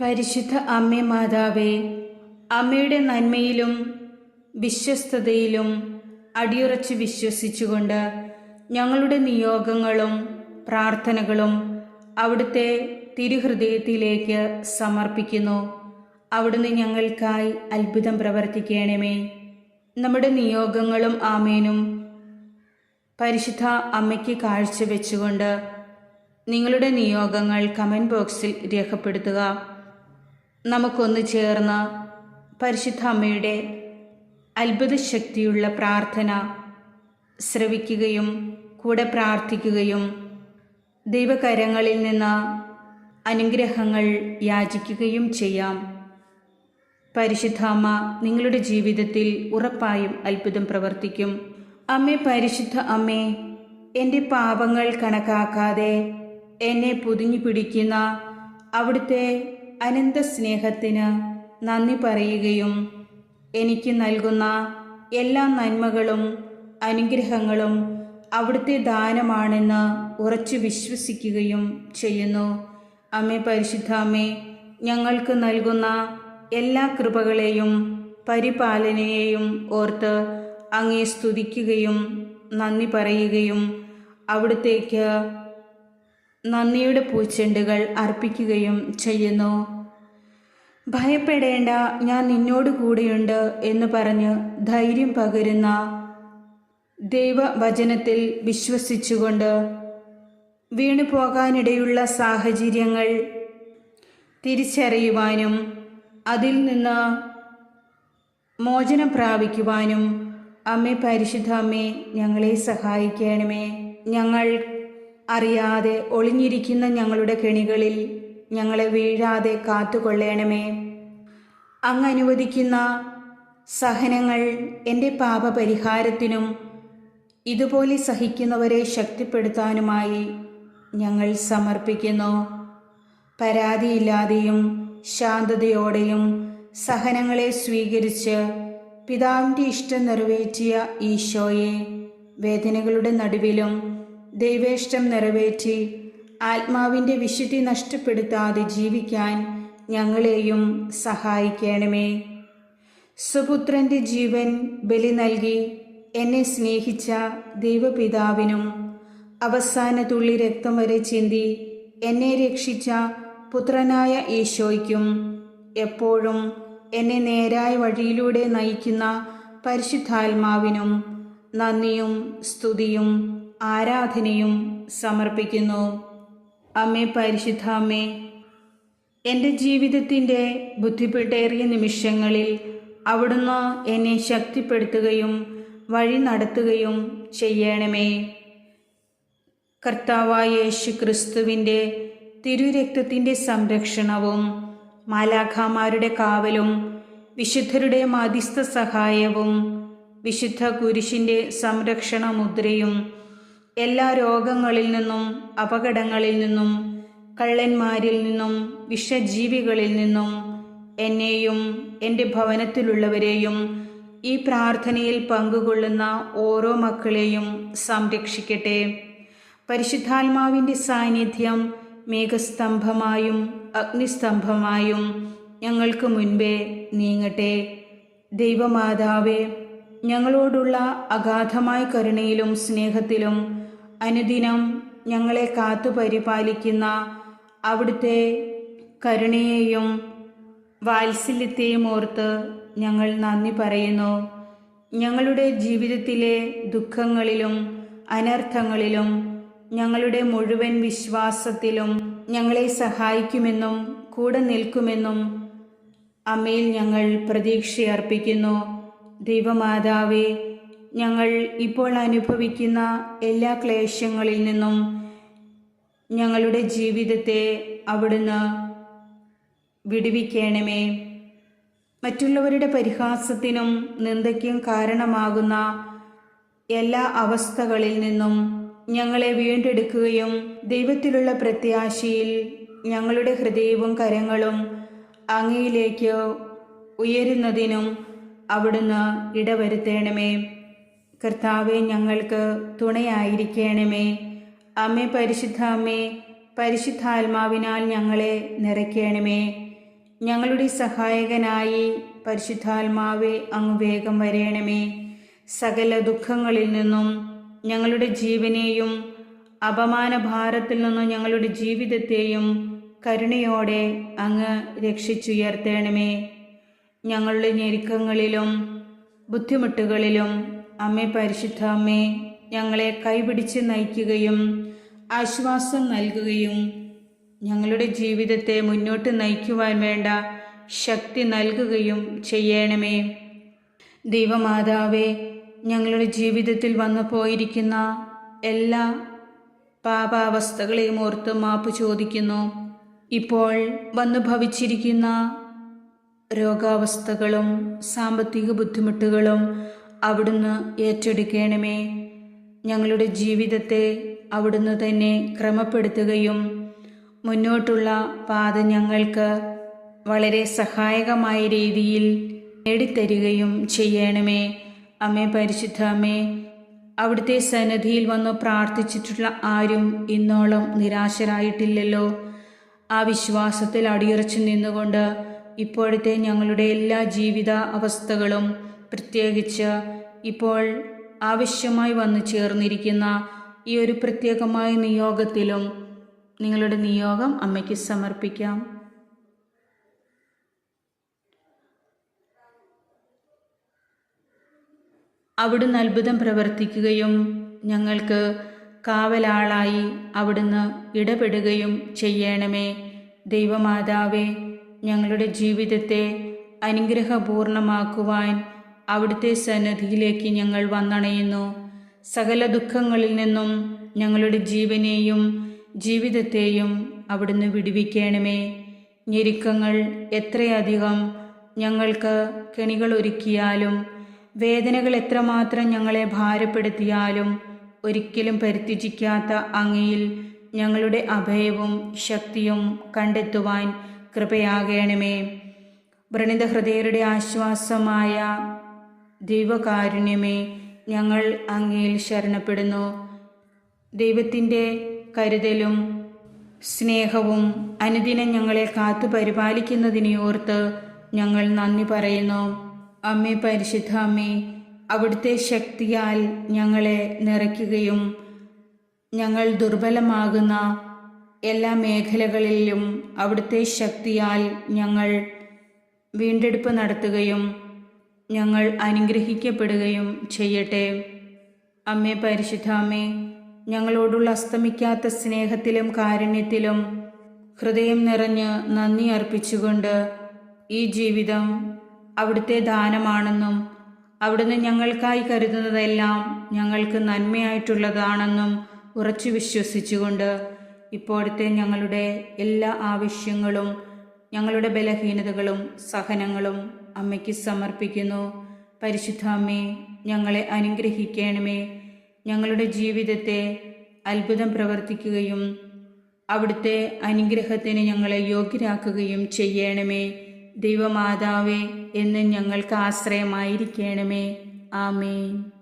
പരിശുദ്ധ അമ്മേ മാതാവേ അമ്മയുടെ നന്മയിലും വിശ്വസ്തതയിലും അടിയുറച്ച് വിശ്വസിച്ചുകൊണ്ട് ഞങ്ങളുടെ നിയോഗങ്ങളും പ്രാർത്ഥനകളും അവിടുത്തെ തിരുഹൃദയത്തിലേക്ക് സമർപ്പിക്കുന്നു. അവിടുന്ന് ഞങ്ങൾക്കായി അത്ഭുതം പ്രവർത്തിക്കണമേ. നമ്മുടെ നിയോഗങ്ങളും ആമേനും പരിശുദ്ധ അമ്മയ്ക്ക് കാഴ്ചവെച്ചുകൊണ്ട് നിങ്ങളുടെ നിയോഗങ്ങൾ കമന്റ് ബോക്സിൽ രേഖപ്പെടുത്തുക. നമുക്കൊന്ന് ചേർന്ന് പരിശുദ്ധ അമ്മയുടെ അത്ഭുത ശക്തിയുള്ള പ്രാർത്ഥന ശ്രവിക്കുകയും കൂടെ പ്രാർത്ഥിക്കുകയും ദൈവകരങ്ങളിൽ നിന്ന് അനുഗ്രഹങ്ങൾ യാചിക്കുകയും ചെയ്യാം. പരിശുദ്ധ അമ്മ നിങ്ങളുടെ ജീവിതത്തിൽ ഉറപ്പായും അത്ഭുതം പ്രവർത്തിക്കും. അമ്മേ പരിശുദ്ധ അമ്മേ എന്റെ പാപങ്ങൾ കണക്കാക്കാതെ എന്നെ പൊതിഞ്ഞു പിടിക്കുന്ന അവിടുത്തെ അനന്ത സ്നേഹത്തിന് നന്ദി പറയുകയും എനിക്ക് നൽകുന്ന എല്ലാ നന്മകളും അനുഗ്രഹങ്ങളും അവിടുത്തെ ദാനമാണെന്ന് ഉറച്ചു വിശ്വസിക്കുകയും ചെയ്യുന്നു. അമ്മേ പരിശുദ്ധ അമ്മേ ഞങ്ങൾക്ക് നൽകുന്ന എല്ലാ കൃപകളെയും പരിപാലനയെയും ഓർത്ത് അങ്ങേ സ്തുതിക്കുകയും നന്ദി പറയുകയും അവിടുത്തേക്ക് നന്ദിയുടെ പൂച്ചെണ്ടുകൾ അർപ്പിക്കുകയും ചെയ്യുന്നു. ഭയപ്പെടേണ്ട ഞാൻ നിന്നോട് കൂടെയുണ്ട് എന്ന് പറഞ്ഞ് ധൈര്യം പകരുന്ന ദൈവവചനത്തിൽ വിശ്വസിച്ചുകൊണ്ട് വീണു പോകാനിടയുള്ള സാഹചര്യങ്ങൾ തിരിച്ചറിയുവാനും അതിൽ നിന്ന് മോചനം പ്രാപിക്കുവാനും അമ്മേ പരിശുദ്ധ അമ്മേ ഞങ്ങളെ സഹായിക്കണമേ. ഞങ്ങൾ അറിയാതെ ഒളിഞ്ഞിരിക്കുന്ന ഞങ്ങളുടെ കെണികളിൽ ഞങ്ങളെ വീഴാതെ കാത്തുകൊള്ളേണമേ. അങ്ങ് അനുവദിക്കുന്ന സഹനങ്ങൾ എന്റെ പാപപരിഹാരത്തിനും ഇതുപോലെ സഹിക്കുന്നവരെ ശക്തിപ്പെടുത്താനുമായി ഞങ്ങൾ സമർപ്പിക്കുന്നു. പരാതിയില്ലാതെയും ശാന്തതയോടെയും സഹനങ്ങളെ സ്വീകരിച്ച് പിതാവിന്റെ ഇഷ്ടം നിറവേറ്റിയ ഈശോയെ വേദനകളുടെ നടുവിലും ദൈവേഷ്ടം നിറവേറ്റി ആത്മാവിന്റെ വിശുദ്ധി നഷ്ടപ്പെടുത്താതെ ജീവിക്കാൻ ഞങ്ങളെയും സഹായിക്കണമേ. സുപുത്രന്റെ ജീവൻ ബലി നൽകി എന്നെ സ്നേഹിച്ച ദൈവപിതാവിനും അവസാന തുള്ളി രക്തം വരെ ചിന്തി എന്നെ രക്ഷിച്ച പുത്രനായ ഈശോയ്ക്കും എപ്പോഴും എന്നെ നേരായ വഴിയിലൂടെ നയിക്കുന്ന പരിശുദ്ധാത്മാവിനും നന്ദിയും സ്തുതിയും ആരാധനയും സമർപ്പിക്കുന്നു. അമ്മേ പരിശുദ്ധ അമ്മേ എന്റെ ജീവിതത്തിന്റെ ബുദ്ധിപ്പെട്ടേറിയ നിമിഷങ്ങളിൽ അവിടുന്ന് എന്നെ ശക്തിപ്പെടുത്തുകയും വഴി നടത്തുകയും ചെയ്യണമേ. കർത്താവായ യേശു ക്രിസ്തുവിന്റെ തിരുരക്തത്തിന്റെ സംരക്ഷണവും മാലാഖാമാരുടെ കാവലും വിശുദ്ധരുടെ മധ്യസ്ഥ സഹായവും വിശുദ്ധ കുരിശിന്റെ സംരക്ഷണ മുദ്രയും എല്ലാ രോഗങ്ങളിൽ നിന്നും അപകടങ്ങളിൽ നിന്നും കള്ളന്മാരിൽ നിന്നും വിഷജീവികളിൽ നിന്നും എന്നെയും എന്റെ ഭവനത്തിലുള്ളവരെയും ഈ പ്രാർത്ഥനയിൽ പങ്കുകൊള്ളുന്ന ഓരോ മക്കളെയും സംരക്ഷിക്കട്ടെ. പരിശുദ്ധാത്മാവിന്റെ സാന്നിധ്യം മേഘസ്തംഭമായും അഗ്നിസ്തംഭമായും ഞങ്ങൾക്ക് മുൻപേ നീങ്ങട്ടെ. ദൈവമാതാവേ ഞങ്ങളോടുള്ള അഗാധമായ കരുണയിലും സ്നേഹത്തിലും അനുദിനം ഞങ്ങളെ കാത്തു പരിപാലിക്കുന്ന അവിടുത്തെ കരുണയെയും വാത്സല്യത്തെയും ഓർത്ത് ഞങ്ങൾ നന്ദി പറയുന്നു. ഞങ്ങളുടെ ജീവിതത്തിലെ ദുഃഖങ്ങളിലും അനർത്ഥങ്ങളിലും ഞങ്ങളുടെ മുഴുവൻ വിശ്വാസത്തിലും ഞങ്ങളെ സഹായിക്കുമെന്നും കൂടെ നിൽക്കുമെന്നും അമ്മയിൽ ഞങ്ങൾ പ്രതീക്ഷയർപ്പിക്കുന്നു. ദൈവമാതാവേ ഞങ്ങൾ ഇപ്പോൾ അനുഭവിക്കുന്ന എല്ലാ ക്ലേശങ്ങളിൽ നിന്നും ഞങ്ങളുടെ ജീവിതത്തെ അവിടുന്ന് വിടുവിക്കണമേ. മറ്റുള്ളവരുടെ പരിഹാസത്തിനും നിന്ദയ്ക്കും കാരണമാകുന്ന എല്ലാ അവസ്ഥകളിൽ നിന്നും ഞങ്ങളെ വീണ്ടെടുക്കുകയും ദൈവത്തിലുള്ള പ്രത്യാശയിൽ ഞങ്ങളുടെ ഹൃദയവും കരങ്ങളും അങ്ങയിലേക്ക് ഉയരുന്നതിനും അവിടുന്ന് ഇടവരുത്തണമേ. കർത്താവെ ഞങ്ങൾക്ക് തുണയായിരിക്കണമേ. അമ്മേ പരിശുദ്ധ അമ്മേ പരിശുദ്ധാത്മാവിനാൽ ഞങ്ങളെ നിറയ്ക്കണമേ. ഞങ്ങളുടെ സഹായകനായി പരിശുദ്ധാത്മാവെ അങ്ങ് വേഗം വരേണമേ. സകല ദുഃഖങ്ങളിൽ നിന്നും ഞങ്ങളുടെ ജീവനെയും അപമാനഭാരത്തിൽ നിന്നും ഞങ്ങളുടെ ജീവിതത്തെയും കരുണയോടെ അങ്ങ് രക്ഷിച്ചുയർത്തേണമേ. ഞങ്ങളുടെ ഞെരുക്കങ്ങളിലും ബുദ്ധിമുട്ടുകളിലും അമ്മേ പരിശുദ്ധ അമ്മേ ഞങ്ങളെ കൈപിടിച്ച് നയിക്കുകയും ആശ്വാസം നൽകുകയും ഞങ്ങളുടെ ജീവിതത്തെ മുന്നോട്ട് നയിക്കുവാൻ വേണ്ട ശക്തി നൽകുകയും ചെയ്യണമേ. ദൈവമാതാവേ ഞങ്ങളുടെ ജീവിതത്തിൽ വന്നു പോയിരിക്കുന്ന എല്ലാ പാപാവസ്ഥകളെയും ഓർത്ത് മാപ്പ് ചോദിക്കുന്നു. ഇപ്പോൾ വന്നു ഭവിച്ചിരിക്കുന്ന രോഗാവസ്ഥകളും സാമ്പത്തിക ബുദ്ധിമുട്ടുകളും അവിടുന്ന് ഏറ്റെടുക്കണമേ. ഞങ്ങളുടെ ജീവിതത്തെ അവിടുന്ന് തന്നെ ക്രമപ്പെടുത്തുകയും മുന്നോട്ടുള്ള പാത ഞങ്ങൾക്ക് വളരെ സഹായകമായ രീതിയിൽ നേടിത്തരികയും ചെയ്യണമേ. അമ്മേ പരിശുദ്ധ അമ്മേ അവിടുത്തെ സന്നദ്ധിയിൽ വന്ന് പ്രാർത്ഥിച്ചിട്ടുള്ള ആരും ഇന്നോളം നിരാശരായിട്ടില്ലല്ലോ. ആ വിശ്വാസത്തിൽ അടിയുറച്ചു നിന്നുകൊണ്ട് ഇപ്പോഴത്തെ ഞങ്ങളുടെ എല്ലാ ജീവിത അവസ്ഥകളും പ്രത്യേകിച്ച് ഇപ്പോൾ ആവശ്യമായി വന്നു ചേർന്നിരിക്കുന്ന ഈ ഒരു പ്രത്യേകമായ നിയോഗത്തിലും നിങ്ങളുടെ നിയോഗം അമ്മയ്ക്ക് സമർപ്പിക്കാം. അവിടുന്ന് അത്ഭുതം പ്രവർത്തിക്കുകയും ഞങ്ങൾക്ക് കാവലാളായി അവിടുന്ന് ഇടപെടുകയും ചെയ്യണമേ. ദൈവമാതാവേ ഞങ്ങളുടെ ജീവിതത്തെ അനുഗ്രഹപൂർണമാക്കുവാൻ അവിടുത്തെ സന്നദ്ധിയിലേക്ക് ഞങ്ങൾ വന്നണയുന്നു. സകല ദുഃഖങ്ങളിൽ നിന്നും ഞങ്ങളുടെ ജീവനെയും ജീവിതത്തെയും അവിടുന്ന് വിടുവിക്കണമേ. ഞെരുക്കങ്ങൾ എത്രയധികം ഞങ്ങൾക്ക് കെണികൾ ഒരുക്കിയാലും വേദനകൾ എത്രമാത്രം ഞങ്ങളെ ഭാരപ്പെടുത്തിയാലും ഒരിക്കലും പരിത്യജിക്കാത്ത അങ്ങയിൽ ഞങ്ങളുടെ അഭയവും ശക്തിയും കണ്ടെത്തുവാൻ കൃപയാകണമേ. വ്രണിത ഹൃദയരുടെ ആശ്വാസമായ ദൈവകാരുണ്യമേ ഞങ്ങൾ അങ്ങയിൽ ശരണപ്പെടുന്നു. ദൈവത്തിന്റെ കരുതലും സ്നേഹവും അനുദിനം ഞങ്ങളെ കാത്തു പരിപാലിക്കുന്നതിനെ ഓർത്ത് ഞങ്ങൾ നന്ദി പറയുന്നു. അമ്മേ പരിശുദ്ധ അമ്മേ അവിടുത്തെ ശക്തിയാൽ ഞങ്ങളെ നിറയ്ക്കുകയും ഞങ്ങൾ ദുർബലമാകുന്ന എല്ലാ മേഖലകളിലും അവിടുത്തെ ശക്തിയാൽ ഞങ്ങൾ വീണ്ടെടുപ്പ് നടത്തുകയും ഞങ്ങൾ അനുഗ്രഹിക്കപ്പെടുകയും ചെയ്യട്ടെ. അമ്മേ പരിശുദ്ധാമേ ഞങ്ങളോടുള്ള അസ്തമിക്കാത്ത സ്നേഹത്തിലും കാരുണ്യത്തിലും ഹൃദയം നിറഞ്ഞ് നന്ദി അർപ്പിച്ചുകൊണ്ട് ഈ ജീവിതം അവിടുത്തെ ദാനമാണെന്നും അവിടുന്ന് ഞങ്ങൾക്കായി കരുതുന്നതെല്ലാം ഞങ്ങൾക്ക് നന്മയായിട്ടുള്ളതാണെന്നും ഉറച്ചു വിശ്വസിച്ചുകൊണ്ട് ഇപ്പോഴത്തെ ഞങ്ങളുടെ എല്ലാ ആവശ്യങ്ങളും ഞങ്ങളുടെ ബലഹീനതകളും സഹനങ്ങളും അമ്മയ്ക്ക് സമർപ്പിക്കുന്നു. പരിശുദ്ധ അമ്മേ ഞങ്ങളെ അനുഗ്രഹിക്കണമേ. ഞങ്ങളുടെ ജീവിതത്തെ അത്ഭുതം പ്രവർത്തിക്കുകയും അവിടുത്തെ അനുഗ്രഹത്തിന് ഞങ്ങളെ യോഗ്യരാക്കുകയും ചെയ്യണമേ. ദൈവമാതാവേ എന്ന് ഞങ്ങൾക്ക് ആശ്രയമായിരിക്കണമേ. ആമേൻ.